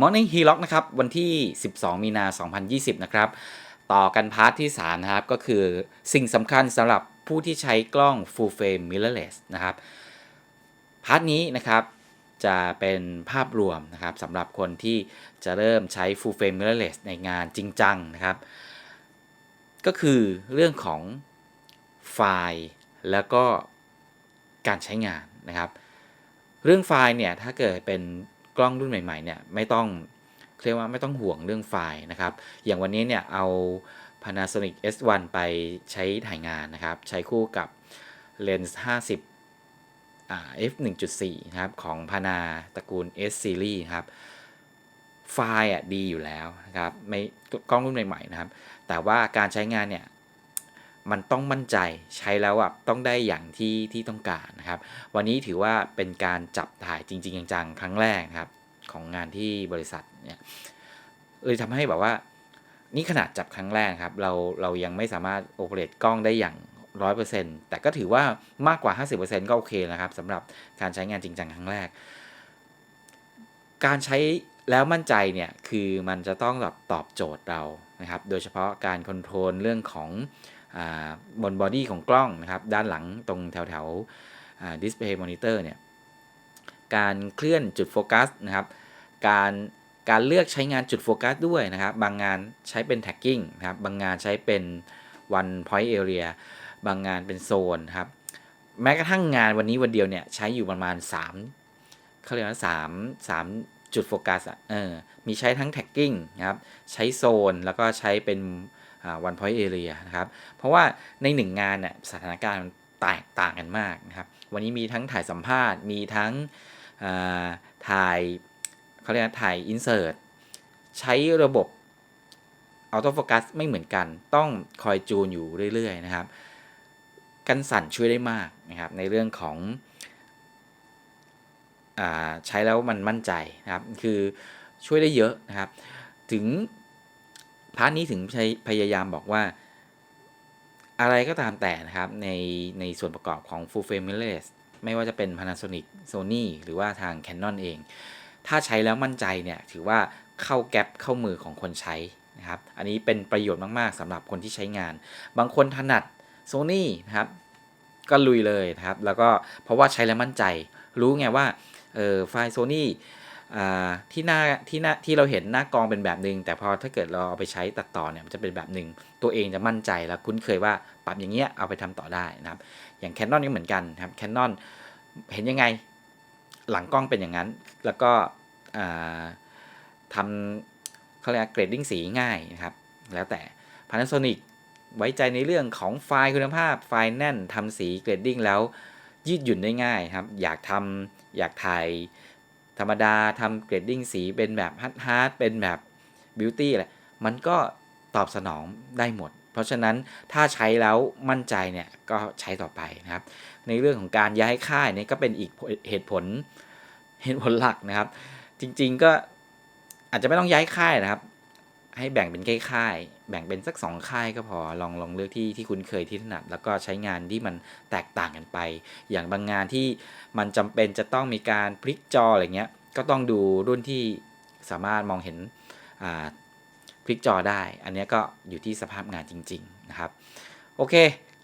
Morning h e l o c นะครับ วันที่ 12 มีนา 2020 นะครับ ต่อกันพาร์ทที่ 3 นะครับ ก็คือสิ่งสำคัญสำหรับผู้ที่ใช้กล้อง Full Frame Mirrorless นะครับ พาร์ทนี้นะครับจะเป็นภาพรวมนะครับสำหรับคนที่จะเริ่มใช้ Full Frame Mirrorless ในงานจริงจังนะครับ ก็คือเรื่องของไฟล์แล้วก็การใช้งานนะครับ เรื่องไฟล์เนี่ยถ้าเกิดเป็น กล้องรุ่นใหม่ๆเนี่ยไม่ต้องเรียกว่าไม่ต้องห่วงเรื่องไฟล์นะครับ อย่างวันนี้เนี่ยเอา Panasonic S1 ไปใช้ถ่ายงานนะครับ ใช้คู่กับเลนส์ 50อ่า f 1.4นะครับ ของพานาตระกูล S series ครับ ไฟล์อะดีอยู่แล้วนะครับ ไม่กล้องรุ่นใหม่ๆนะครับ แต่ว่าการใช้งานเนี่ย มันต้องมั่นใจใช้แล้วอะต้องได้อย่างที่ที่ต้องการนะครับ วันนี้ถือว่าเป็นการจับถ่ายจริง ๆ จังๆครั้งแรกครับของงานที่บริษัทเนี่ยเลยทำให้แบบว่า นี่ขนาดจับครั้งแรกครับ เราเรายังไม่สามารถโอเปเรตกล้องได้อย่าง100%แต่ก็ถือว่ามากกว่า50%ก็โอเคนะครับสำหรับการใช้งานจริงจังครั้งแรก การใช้แล้วมั่นใจเนี่ยคือมันจะต้องแบบตอบโจทย์เรานะครับ โดยเฉพาะการคอนโทรลเรื่องของ บนบอดี้ของกล้องนะครับ ด้านหลังตรงแถวแถวดิสเพย์มอนิเตอร์เนี่ย การเคลื่อนจุดโฟกัสนะครับ การการเลือกใช้งานจุดโฟกัสด้วยนะครับ บางงานใช้เป็นแท็กกิ้งนะครับ บางงานใช้เป็น one point area บางงานเป็นโซนครับ แม้กระทั่งงานวันนี้วันเดียวเนี่ย ใช้อยู่ประมาณ 3เขาเรียกว่า3 3จุดโฟกัสอะเออมีใช้ทั้งแท็กกิ้งนะครับ ใช้โซนแล้วก็ใช้เป็น วันพอยต์เอเรียนะครับ เพราะว่าในหนึ่งงานเนี่ยสถานการณ์แตกต่างกันมากนะครับ วันนี้มีทั้งถ่ายสัมภาษณ์ มีทั้งถ่ายเขาเรียกถ่ายอินเสิร์ตใช้ระบบออโต้โฟกัสไม่เหมือนกัน ต้องคอยจูนอยู่เรื่อยๆนะครับ กันสั่นช่วยได้มากนะครับ ในเรื่องของอใช้แล้วมันมั่นใจนะครับ คือช่วยได้เยอะนะครับ ถึง พาร์ทนี้ถึงพยายามบอกว่า อะไรก็ตามแต่นะครับ ในในส่วนประกอบของ Full Frame Mirrorless ไม่ว่าจะเป็น Panasonic Sony หรือว่าทาง Canon เอง ถ้าใช้แล้วมั่นใจเนี่ยถือว่าเข้าแก๊ปเข้ามือของคนใช้นะครับ อันนี้เป็นประโยชน์มากๆสำหรับคนที่ใช้งาน บางคนถนัด Sony นะครับก็ลุยเลยนะครับ แล้วก็เพราะว่าใช้แล้วมั่นใจ รู้ไงว่า เออไฟล์ Sony ที่หน้าที่หน้าที่เราเห็นหน้ากองเป็นแบบหนึ่งแต่พอถ้าเกิดเราเอาไปใช้ตัดต่อเนี่ยมันจะเป็นแบบหนึ่งตัวเองจะมั่นใจแล้วคุ้นเคยว่าปรับอย่างเงี้ยเอาไปทำต่อได้นะครับอย่าง Canon นี่เหมือนกันครับ Canon เห็นยังไงหลังกล้องเป็นอย่างนั้น แล้วก็ทำเขาเรียกเกรดดิ้งสีง่ายนะครับ แล้วแต่ Panasonic ไว้ใจในเรื่องของไฟล์คุณภาพ ไฟล์แน่นทำสีเกรดดิ้งแล้วยืดหยุ่นได้ง่ายครับ อยากทำอยากถ่าย ธรรมดาทำเกรดดิ้งสีเป็นแบบฮาร์ดฮาร์ดเป็นแบบบิวตี้อะไรมันก็ตอบสนองได้หมด เพราะฉะนั้นถ้าใช้แล้วมั่นใจเนี่ยก็ใช้ต่อไปนะครับ ในเรื่องของการย้ายค่ายนี่ก็เป็นอีกเหตุผลเหตุผลหลักนะครับ จริงๆก็อาจจะไม่ต้องย้ายค่ายนะครับ ให้แบ่งเป็นค่ายแบ่งเป็นสักสองค่ายก็พอลองลองเลือกที่ที่คุณเคยที่ถนัด แล้วก็ใช้งานที่มันแตกต่างกันไป อย่างบางงานที่มันจำเป็นจะต้องมีการพลิกจออะไรเงี้ยก็ต้องดูรุ่นที่สามารถมองเห็นพลิกจอได้ อันนี้ก็อยู่ที่สภาพงานจริง ๆนะครับ โอเค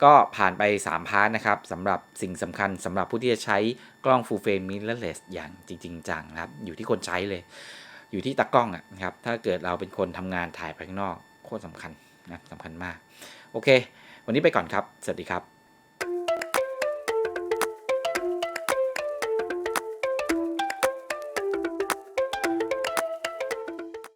ก็ผ่านไป 3 พาร์ทนะครับสำหรับสิ่งสำคัญสำหรับผู้ที่จะใช้กล้อง full frame mirrorless อย่างจริง ๆ จังนะครับ อยู่ที่คนใช้เลย อยู่ที่ตากล้องอะนะครับ ถ้าเกิดเราเป็นคนทำงานถ่ายไปข้างนอกโคตรสำคัญนะสำคัญมาก โอเค วันนี้ไปก่อนครับ สวัสดีครับ